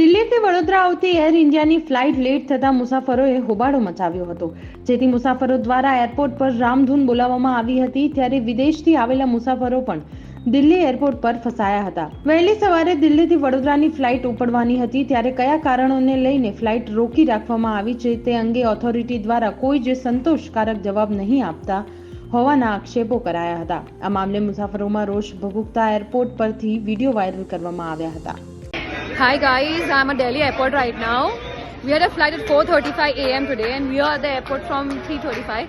દિલ્હીથી વડોદરા આવતી એર ઇન્ડિયાની ફ્લાઇટ લેટ થતા મુસાફરોએ હોબાળો મચાવ્યો હતો. જેથી મુસાફરો દ્વારા એરપોર્ટ પર રામધૂન બોલાવવામાં આવી હતી, ત્યારે વિદેશથી આવેલા મુસાફરો પણ દિલ્હી એરપોર્ટ પર ફસાયા હતા. વહેલી સવારે દિલ્હીથી વડોદરાની ફ્લાઇટ ઉપડવાની હતી, ત્યારે કયા કારણોને લઈને ફ્લાઇટ રોકી રાખવામાં આવી છે તે અંગે ઓથોરિટી દ્વારા કોઈ જે સંતોષકારક જવાબ નહીં આપતા હોવાના આક્ષેપો કરાયા હતા. આ મામલે મુસાફરોમાં રોષ ભભૂકતા એરપોર્ટ પરથી વીડિયો વાયરલ કરવામાં આવ્યા હતા. Hi guys, I'm at Delhi airport right now. We had a flight at 4:35 a.m. today, and we are at the airport from 3:35.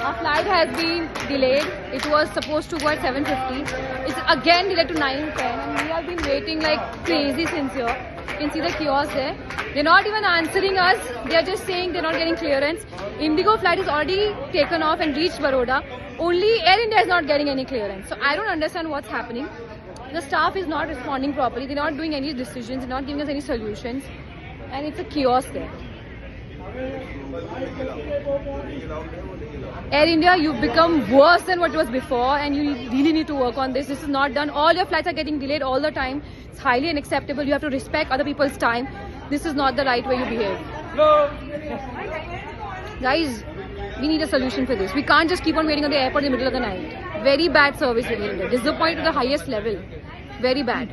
Our flight has been delayed. It was supposed to go at 7:50. It's again delayed to 9:10, and we have been waiting like crazy since here. You can see the kiosk there. They're not even answering us. They are just saying they're not getting clearance. Indigo flight is already taken off and reached Baroda. Only Air Is not getting any clearance. So I don't understand what's happening. The staff is not responding properly. They're not doing any decisions. They're not giving us any solutions. And it's a chaos there. Air India, you've become worse than what it was before, and you really need to work on this. This is not done. All your flights are getting delayed all the time. It's highly unacceptable. You have to respect other people's time. This is not the right way you behave. Guys, we need a solution for this. We can't just keep on waiting on the airport in the middle of the night. Very bad service, Disappointed to the highest level. Very bad.